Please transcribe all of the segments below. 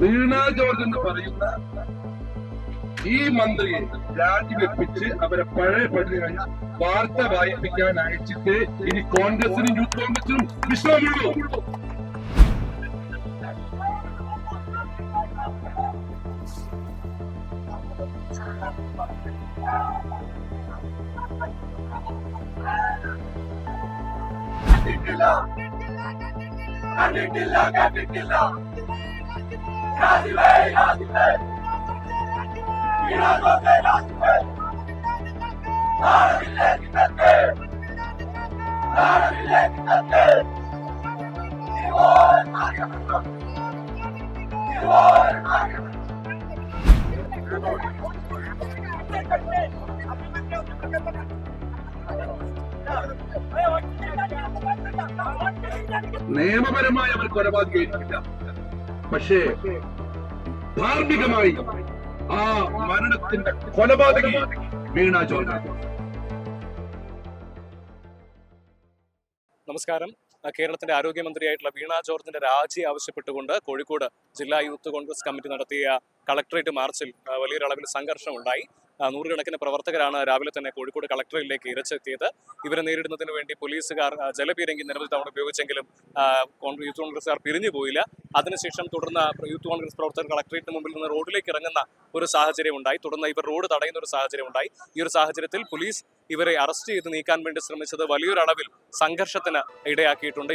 വീണ George എന്ന് പറയുന്ന ഈ മന്ത്രിയെ രാജിവെപ്പിച്ച് അവരെ പഴയ പട്ടിക വാർത്ത വായിപ്പിക്കാൻ അയച്ചിട്ട് ഇനി കോൺഗ്രസിനും യൂത്ത് കോൺഗ്രസിനും വിശ്രമമുള്ളൂ. కటిటిలా కటిటిలా కటిటిలా రాదివే రాదివే విరాగోతే రాదివే రాదిలే కితతే రాదిలే కితతే ఇవార్ నాయకత్వం ఇవార్ నాయకత్వం అభిమంత్రం అభిమంత్రం అభిమంత్రం നിയമപരമായി അവർ കൊലപാതകയില്ല പക്ഷേ ധാർമ്മികമായി ആ മരണത്തിന്റെ കൊലപാതകി വീണ ജോർജ്. നമസ്കാരം. കേരളത്തിന്റെ ആരോഗ്യമന്ത്രിയായിട്ടുള്ള വീണ ജോർജിന്റെ രാജി ആവശ്യപ്പെട്ടുകൊണ്ട് കോഴിക്കോട് ജില്ലാ യൂത്ത് കോൺഗ്രസ് കമ്മിറ്റി നടത്തിയ കളക്ടറേറ്റ് മാർച്ചിൽ വലിയൊരളവിൽ സംഘർഷം ഉണ്ടായി ആ, നൂറുകണക്കിന് പ്രവർത്തകരാണ് രാവിലെ തന്നെ കോഴിക്കോട് കളക്ടറേറ്റിലേക്ക് ഇരച്ചെത്തിയത് ഇവരെ നേരിടുന്നതിന് വേണ്ടി പോലീസുകാർ ജലപീരങ്കി നിരവധി തവണ ഉപയോഗിച്ചെങ്കിലും യൂത്ത് കോൺഗ്രസ്സുകാർ പിരിഞ്ഞു പോയില്ല. അതിനുശേഷം തുടർന്ന് യൂത്ത് കോൺഗ്രസ് പ്രവർത്തകർ കളക്ടറേറ്റിന് മുമ്പിൽ നിന്ന് റോഡിലേക്ക് ഇറങ്ങുന്ന ഒരു സാഹചര്യം ഉണ്ടായി. തുടർന്ന് ഇവർ റോഡ് തടയുന്ന ഒരു സാഹചര്യം ഉണ്ടായി. ഈ ഒരു സാഹചര്യത്തിൽ പോലീസ് ഇവരെ അറസ്റ്റ് ചെയ്ത് നീക്കാൻ വേണ്ടി ശ്രമിച്ചത് വലിയൊരളവിൽ സംഘർഷത്തിന് ഇടയാക്കിയിട്ടുണ്ട്.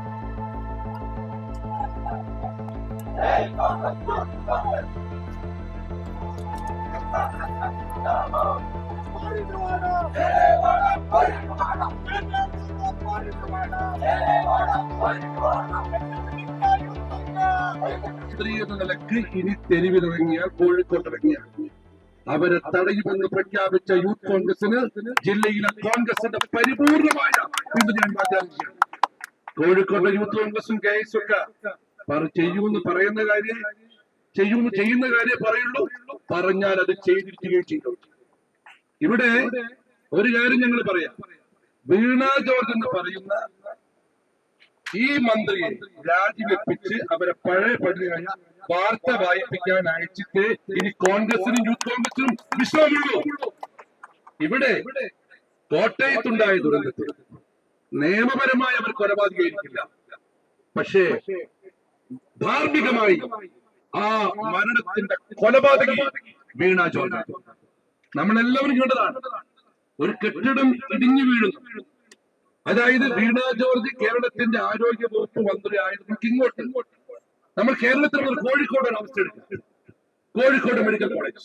ഇനി കോഴിക്കോട്ടിറങ്ങിയാൽ അവരെ തടയുമെന്ന് പ്രഖ്യാപിച്ച യൂത്ത് കോൺഗ്രസിന് ജില്ലയിലെ കോൺഗ്രസിന്റെ പരിപൂർണമായ പിന്തുണ ഞാൻ കോഴിക്കോട്ടെ യൂത്ത് കോൺഗ്രസും കെ എസ് ഒക്കെ പറ ചെയ്യുമെന്ന് പറയുന്ന കാര്യം ചെയ്യൂന്ന് ചെയ്യുന്ന കാര്യം പറയുള്ളൂ. പറഞ്ഞാൽ അത് ചെയ്തിരിക്കുകയും ചെയ്യും. ഇവിടെ ഒരു കാര്യം ഞങ്ങൾ പറയാം. വീണ ജോർജ് എന്ന് പറയുന്ന ഈ മന്ത്രിയെ രാജിവെപ്പിച്ച് അവരെ പഴയ പട്ടിക വാർത്ത വായിപ്പിക്കാൻ അയച്ചിട്ട് ഇനി കോൺഗ്രസിനും യൂത്ത് കോൺഗ്രസിനും വിശ്രമമുള്ളൂ. ഇവിടെ കോട്ടയത്തുണ്ടായ ദുരന്തത്തിൽ നിയമപരമായി അവർ കൊലപാതകമായിരിക്കില്ല. പക്ഷേ ധാർമ്മികമായി ആ മരണത്തിന്റെ കൊലപാതകി വീണ ജോർജ്. നമ്മളെല്ലാവരും കണ്ടതാണ് ഒരു കെട്ടിടം ഇടിഞ്ഞു വീഴുന്നു. അതായത് വീണ ജോർജ് കേരളത്തിന്റെ ആരോഗ്യ വകുപ്പ് മന്ത്രി ആയിരുന്നു ഇങ്ങോട്ട് നമ്മൾ കേരളത്തിൽ കോഴിക്കോട് ഒരു അവസ്ഥ എടുക്കും. Kozhikode medical college.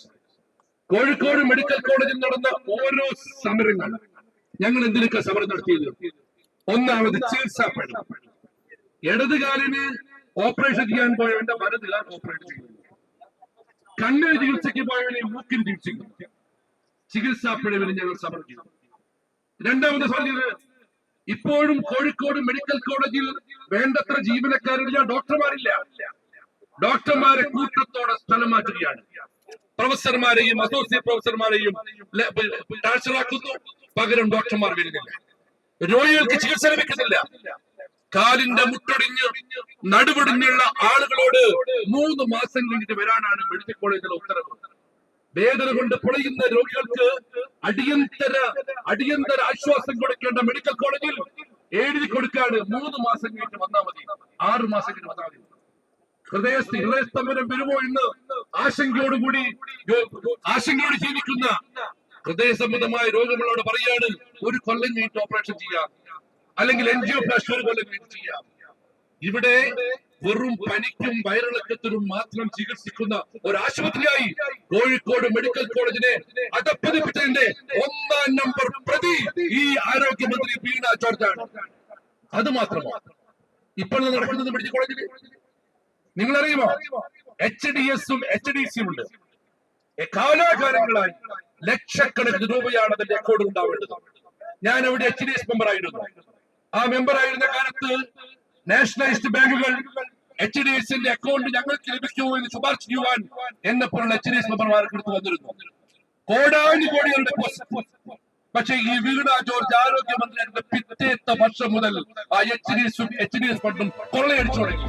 Kozhikode medical കോളേജിൽ നടന്ന ഓരോ സമരങ്ങൾ ഞങ്ങൾ എന്തിനൊക്കെ സമരം നടത്തിയത്? ഒന്നാമത് ചികിത്സാ പഠനം ഇടതുകാലിന് ഓപ്പറേഷൻ ചെയ്യാൻ പോയവന്റെ വലതുകാൽ ഓപ്പറേറ്റ് ചെയ്യുന്നു കണ്ണിന് ചികിത്സയ്ക്ക് പോയവനെ മൂക്കിന് ചികിത്സിക്കുന്നു ചികിത്സാ പിഴവിന് ഞങ്ങൾ സമർപ്പിക്കുന്നു രണ്ടാമത് പറഞ്ഞത് ഇപ്പോഴും കോഴിക്കോട് മെഡിക്കൽ കോളേജിൽ വേണ്ടത്ര ജീവനക്കാരില്ല ഡോക്ടർമാരില്ല. ഡോക്ടർമാരെ കൂട്ടത്തോടെ സ്ഥലം മാറ്റുകയാണ്. പ്രൊഫസർമാരെയും അസോസിയേറ്റ് പ്രൊഫസർമാരെയും ടാർച്ചറാക്കുന്നു പകരം ഡോക്ടർമാർ വരുന്നില്ല. രോഗികൾക്ക് ചികിത്സ ലഭിക്കുന്നില്ല. കാലിന്റെ മുട്ടൊടിഞ്ഞ് നടുവൊടിഞ്ഞുള്ള ആളുകളോട് മൂന്ന് മാസം കഴിഞ്ഞിട്ട് വരാനാണ് മെഡിക്കൽ കോളേജിലെ ഉത്തരവ്. വേദന കൊണ്ട് പൊളയുന്ന രോഗികൾക്ക് അടിയന്തര അടിയന്തര ആശ്വാസം കൊടുക്കേണ്ട മെഡിക്കൽ കോളേജിൽ എഴുതി കൊടുക്കാണ് മൂന്ന് മാസം കഴിഞ്ഞിട്ട് വന്നാൽ മതി. ആറ് മാസം കഴിഞ്ഞ് വന്നാൽ മതി. ഹൃദയ ഹൃദയസ്തംഭനം വരുമോ എന്ന് ആശങ്കയോടുകൂടി ആശങ്കയോട് ജീവിക്കുന്ന ഹൃദയ സംബന്ധമായ രോഗങ്ങളോട് പറയാണ് ഒരു കൊല്ലം കഴിഞ്ഞിട്ട് ഓപ്പറേഷൻ ചെയ്യാം. അല്ലെങ്കിൽ എൻജിയോപ്ലാസ്റ്റി ജി ഒ കഴിഞ്ഞിട്ട് ചെയ്യാം. ഇവിടെ വെറും പനിക്കും വയറിളക്കത്തിനും മാത്രം ചികിത്സിക്കുന്ന ഒരു ആശുപത്രിയായി കോഴിക്കോട് മെഡിക്കൽ കോളേജിനെ അടപ്പതിപ്പിച്ചതിന്റെ ഒന്നാം നമ്പർ പ്രതി ഈ ആരോഗ്യമന്ത്രി വീണ ജോർജാണ്. അത് മാത്രമോ? ഇപ്പോൾ നടക്കുന്നത് മെഡിക്കൽ കോളേജിൽ നിങ്ങൾ അറിയുമോ എച്ച് ഡി എസും എച്ച് ഡി സിയും ഉണ്ട്. കാലാകാലങ്ങളായി ലക്ഷക്കണക്കിന് രൂപയാണ് അതിന്റെ അക്കൗണ്ട് ഉണ്ടാവേണ്ടത്. ഞാൻ അവിടെ എച്ച് ഡി എസ് മെമ്പർ ആയിരുന്നു. ആ മെമ്പർ ആയിരുന്ന കാലത്ത് നാഷണലൈസ്ഡ് ബാങ്കുകൾ എച്ച് ഡി എസിന്റെ അക്കൗണ്ട് ഞങ്ങൾക്ക് ലഭിക്കൂ എന്ന് ശുപാർശ ചെയ്യുവാൻ എന്നെപ്പോലുള്ള എച്ച് ഡി എസ് മെമ്പർമാർക്ക് എടുത്തു വന്നിരുന്നു കോടാനു കോടികളുടെ പക്ഷേ ഈ വീണ ജോർജ് ആരോഗ്യമന്ത്രിയുടെ പിറ്റേത്ത വർഷം മുതൽ ആ എച്ച് ഡി എസും എച്ച് ഡി എസ് ഫണ്ടും കൊള്ളയടിച്ചു തുടങ്ങി.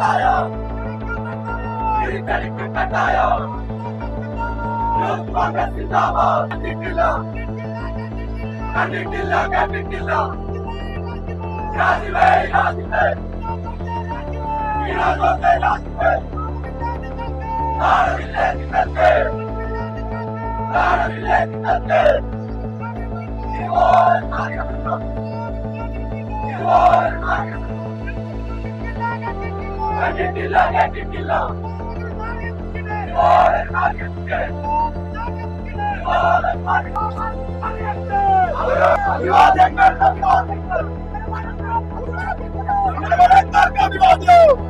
tayo! Pinitalikot na tayo! Yung mga sinama, kanitila! Kanitila, kanitila! Kasi may natin! Ginagawa tayo natin! Lara millet hizmettir. Lara millet hizmettir. Divar arkasında. Divar arkasında. Hadi billah, hadi billah. Divar arkasında. Divar arkasında. Divar arkasında. Divar arkasında.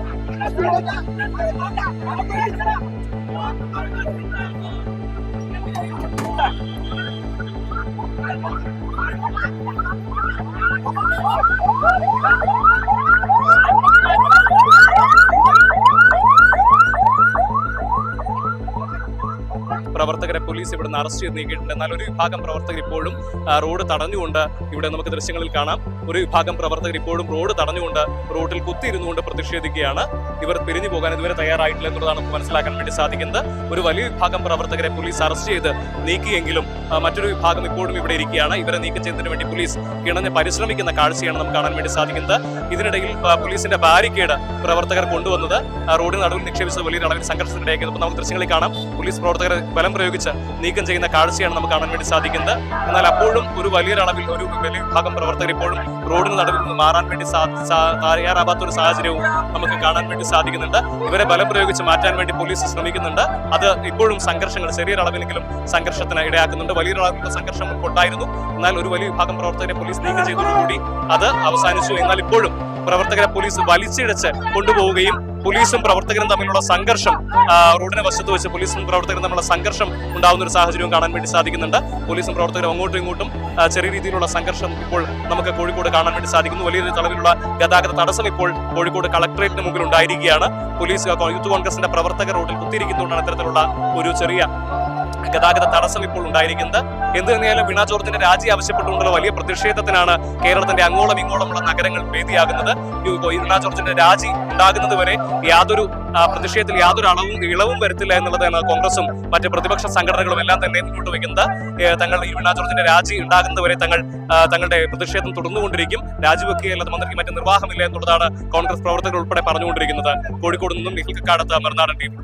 Oh, പ്രവർത്തകരെ police ഇവിടെ നിന്ന് arrest ചെയ്ത് നീക്കിയിട്ടുണ്ട്. എന്നാൽ ഒരു വിഭാഗം പ്രവർത്തകർ ഇപ്പോഴും road തടഞ്ഞുകൊണ്ട് ഇവിടെ നമുക്ക് ദൃശ്യങ്ങളിൽ കാണാം. ഒരു വിഭാഗം പ്രവർത്തകർ ഇപ്പോഴും റോഡ് തടഞ്ഞുകൊണ്ട് റോഡിൽ കുത്തിയിരുന്നുകൊണ്ട് പ്രതിഷേധിക്കുകയാണ്. ഇവർ പിരിഞ്ഞു പോകാൻ ഇതുവരെ തയ്യാറായിട്ടില്ല എന്നുള്ളതാണ് മനസ്സിലാക്കാൻ വേണ്ടി സാധിക്കുന്നത്. ഒരു വലിയ വിഭാഗം പ്രവർത്തകരെ പോലീസ് അറസ്റ്റ് ചെയ്ത് നീക്കിയെങ്കിലും മറ്റൊരു വിഭാഗം ഇപ്പോഴും ഇവിടെ ഇരിക്കുകയാണ്. ഇവരെ നീക്കം ചെയ്യുന്നതിന് വേണ്ടി പോലീസ് കിണഞ്ഞ് പരിശ്രമിക്കുന്ന കാഴ്ചയാണ് നമുക്ക് കാണാൻ വേണ്ടി സാധിക്കുന്നത്. ഇതിനിടയിൽ പോലീസിന്റെ ബാരിക്കേഡ് പ്രവർത്തകർ കൊണ്ടുവന്നത് റോഡിന് നടുവിൽ നിക്ഷേപിച്ചത് വലിയ അളവിൽ സംഘർഷത്തിനിടയാക്കിയത് അപ്പോൾ നമുക്ക് ദൃശ്യങ്ങളിൽ കാണാം. പോലീസ് പ്രവർത്തകരെ ബലം പ്രയോഗിച്ച് നീക്കം ചെയ്യുന്ന കാഴ്ചയാണ് നമുക്ക് കാണാൻ വേണ്ടി സാധിക്കുന്നത്. എന്നാൽ അപ്പോഴും ഒരു വലിയ വലിയൊരളവിൽ ഒരു വലിയ വിഭാഗം പ്രവർത്തകർ ഇപ്പോഴും റോഡിന് നടുവിൽ നിന്ന് മാറാൻ വേണ്ടി തയ്യാറാവാത്ത ഒരു സാഹചര്യവും നമുക്ക് കാണാൻ വേണ്ടി സാധിക്കുന്നുണ്ട്. ഇവരെ ബലം പ്രയോഗിച്ച് മാറ്റാൻ വേണ്ടി പോലീസ് ശ്രമിക്കുന്നുണ്ട്. അത് ഇപ്പോഴും സംഘർഷങ്ങൾ ചെറിയൊരളവിലെങ്കിലും സംഘർഷത്തിന് ഇടയാക്കുന്നുണ്ട്. വലിയൊരളവിലുള്ള സംഘർഷം ഉണ്ടായിരുന്നു എന്നാൽ ഒരു വലിയ വിഭാഗം പ്രവർത്തകരെ പോലീസ് നീക്കം ചെയ്തതോടുകൂടി അത് അവസാനിച്ചു. എന്നാൽ ഇപ്പോഴും പ്രവർത്തകരെ പോലീസ് വലിച്ചിഴച്ച് കൊണ്ടുപോവുകയും പോലീസും പ്രവർത്തകരും തമ്മിലുള്ള സംഘർഷം റോഡിനെ വശത്ത് വെച്ച് പോലീസും പ്രവർത്തകരും തമ്മിലുള്ള സംഘർഷം ഉണ്ടാകുന്ന ഒരു സാഹചര്യവും കാണാൻ വേണ്ടി സാധിക്കുന്നുണ്ട്. പോലീസും പ്രവർത്തകരും അങ്ങോട്ടും ഇങ്ങോട്ടും ചെറിയ രീതിയിലുള്ള സംഘർഷം ഇപ്പോൾ നമുക്ക് കോഴിക്കോട് കാണാൻ വേണ്ടി സാധിക്കുന്നു. വലിയ തലവിലുള്ള ഗതാഗത തടസ്സം ഇപ്പോൾ കോഴിക്കോട് കളക്ടറേറ്റിന് മുമ്പിൽ ഉണ്ടായിരിക്കുകയാണ്. പോലീസ് യൂത്ത് കോൺഗ്രസിന്റെ പ്രവർത്തകർ റോഡിൽ കുത്തിയിരിക്കുന്നതുകൊണ്ടാണ് ഇത്തരത്തിലുള്ള ഒരു ചെറിയ ഗതാഗത തടസ്സം ഇപ്പോൾ ഉണ്ടായിരിക്കുന്നത്. എന്ത് തന്നെയായാലും വീണ ജോർജിന്റെ രാജി ആവശ്യപ്പെട്ടുകൊണ്ടുള്ള വലിയ പ്രതിഷേധത്തിനാണ് കേരളത്തിന്റെ അങ്ങോളം ഇങ്ങോളമുള്ള നഗരങ്ങൾ വേദിയാകുന്നത് വീണാ ജോർജിന്റെ രാജി ഉണ്ടാകുന്നത് വരെ യാതൊരു പ്രതിഷേധത്തിൽ യാതൊരു അളവും ഇളവും വരുത്തില്ല എന്നുള്ളതാണ് കോൺഗ്രസും മറ്റ് പ്രതിപക്ഷ സംഘടനകളും എല്ലാം തന്നെ മുന്നോട്ട് വയ്ക്കുന്നത്. തങ്ങൾ വീണ ജോർജിന്റെ രാജി ഉണ്ടാകുന്നതുവരെ തങ്ങൾ തങ്ങളുടെ പ്രതിഷേധം തുടർന്നുകൊണ്ടിരിക്കും. രാജിവെക്കുകയല്ല മന്ത്രിക്ക് മറ്റ് നിർവാഹമില്ല എന്നുള്ളതാണ് കോൺഗ്രസ് പ്രവർത്തകർ ഉൾപ്പെടെ പറഞ്ഞുകൊണ്ടിരിക്കുന്നത്. കോഴിക്കോട് നിന്നും നിഖിൽ കക്കാടത്ത് മറുനാടൻ ടീം.